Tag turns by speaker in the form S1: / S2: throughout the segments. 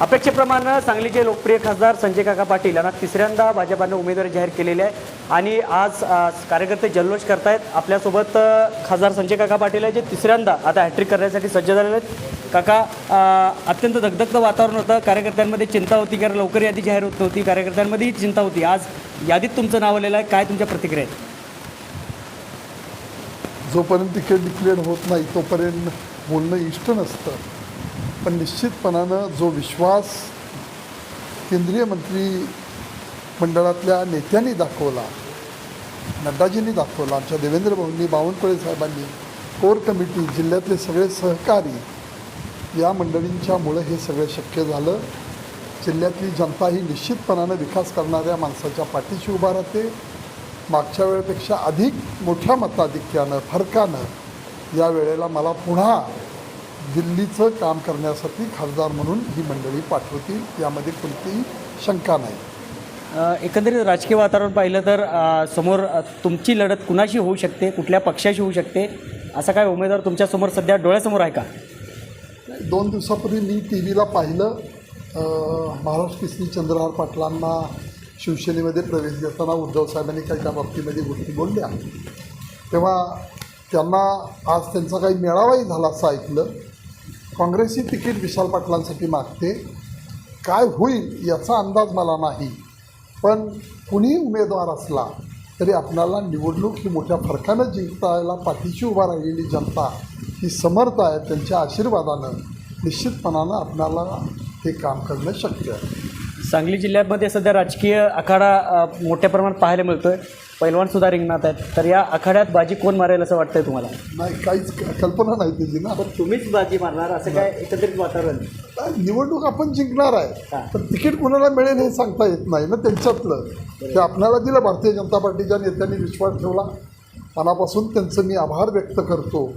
S1: अपेक्षेप्रमाणे सांगलीचे लोकप्रिय खासदार संजय काका पाटील यांना तिसऱ्यांदा भाजपानं उमेदवारी जाहीर केलेली आहे. आणि आज कार्यकर्ते जल्लोष करतायत. आपल्यासोबत खासदार संजय काका पाटील आहे जे तिसऱ्यांदा आता हॅट्रिक करण्यासाठी सज्ज झालेले आहेत. काका अत्यंत धगधगत वातावरण होतं. कार्यकर्त्यांमध्ये चिंता होती कारण लवकर यादी जाहीर होत नव्हती. कार्यकर्त्यांमध्येही चिंता होती. आज यादीत तुमचं नाव आलेलं आहे. काय तुमच्या प्रतिक्रिया आहेत?
S2: जोपर्यंत तिकीट डिक्लेअर होत नाही तोपर्यंत बोलणं इष्ट नसतं. पण निश्चितपणानं जो विश्वास केंद्रीय मंत्री मंडळातल्या नेत्यांनी दाखवला नड्डाजींनी दाखवला आमच्या देवेंद्र भाऊंनी बावनकुळे साहेबांनी कोर कमिटी जिल्ह्यातले सगळे सहकारी या मंडळींच्यामुळं हे सगळं शक्य झालं. जिल्ह्यातली जनता ही निश्चितपणानं विकास करणाऱ्या माणसाच्या पाठीशी उभा राहते. मागच्या वेळेपेक्षा अधिक मोठ्या मताधिक्यानं फरकानं या वेळेला मला पुन्हा दिल्लीचं काम करण्यासाठी खासदार म्हणून ही मंडळी पाठवतील यामध्ये कोणतीही शंका नाही.
S1: एकंदरीत राजकीय वातावरण पाहिलं तर समोर तुमची लढत कुणाशी होऊ शकते कुठल्या पक्षाशी होऊ शकते असा काय उमेदवार तुमच्यासमोर सध्या डोळ्यासमोर आहे का?
S2: दोन दिवसापूर्वी मी टी व्हीला पाहिलं महाराष्ट्र केसरी चंद्रहार पाटलांना शिवसेनेमध्ये प्रवेश देताना उद्धव साहेबांनी काही त्या बाबतीमध्ये गोष्टी बोलल्या. तेव्हा त्यांना आज त्यांचा काही मेळावाही झाला असं ऐकलं. काँग्रेसची तिकीट विशाल पाटलांसाठी मागते. काय होईल याचा अंदाज मला नाही. पण कुणीही उमेदवार असला तरी आपल्याला निवडणूक ही मोठ्या फरकानं जिंकतायला पाठीशी उभा राहिलेली जनता ही समर्थ आहे. त्यांच्या आशीर्वादानं निश्चितपणानं आपल्याला हे काम करणं शक्य आहे.
S1: सांगली जिल्ह्यामध्ये सध्या राजकीय आखाडा मोठ्या प्रमाणात पाहायला मिळतोय. पैलवान सुद्धा रिंगणात आहेत. तर या आखाड्यात बाजी कोण मारेल असं वाटतंय तुम्हाला?
S2: नाही काहीच कल्पना नाही त्याची ना.
S1: तर तुम्हीच बाजी मारणार असं काय एकंदरीत वातावरण?
S2: निवडणूक आपण जिंकणार. आहे. पण तिकीट कोणाला मिळेल हे सांगता येत नाही ना त्यांच्यातलं. ते आपल्याला दिलं भारतीय जनता पार्टीच्या नेत्यांनी विश्वास ठेवला. मनापासून त्यांचं मी आभार व्यक्त करतो.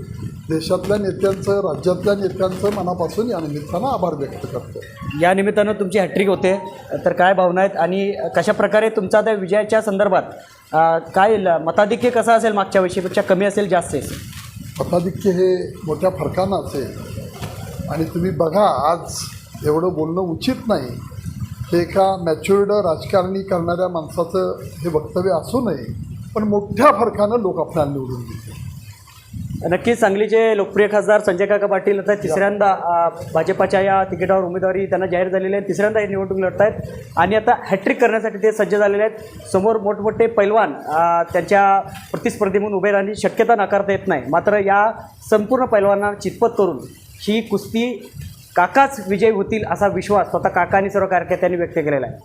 S2: देशातल्या नेत्यांचं राज्यातल्या नेत्यांचं मनापासून या निमित्तानं आभार व्यक्त करतो.
S1: या निमित्तानं तुमची हॅट्रिक होते. तर काय भावना आहेत आणि कशा प्रकारे तुमचा त्या विजयाच्या संदर्भात काय मताधिक्य कसं असेल मागच्या वर्षीपेक्षा कमी असेल जास्त असेल?
S2: मताधिक्य हे मोठ्या फरकानं असेल. आणि तुम्ही बघा आज एवढं बोलणं उचित नाही. हे एका मॅच्युर्ड राजकारणी करणाऱ्या माणसाचं हे वक्तव्य असू नये पण मोठ्या फरकानं लोक आपल्याला निवडून देतील.
S1: नक्कीच सांगलीचे लोकप्रिय खासदार संजय काका पाटील आता तिसऱ्यांदा भाजपाच्या या तिकिटावर उमेदवारी त्यांना जाहीर झालेली आहे. तिसऱ्यांदा हे निवडणूक लढत आहेत आणि आता हॅट्रिक करण्यासाठी ते सज्ज झालेले आहेत. समोर मोठमोठे पैलवान त्यांच्या प्रतिस्पर्धी म्हणून उभे राहण्याची शक्यता नाकारता येत नाही. मात्र या संपूर्ण पैलवानांना चितपत करून ही कुस्ती काकाच विजयी होतील असा विश्वास स्वतः काका आणि सर्व कार्यकर्त्यांनी व्यक्त केलेला आहे.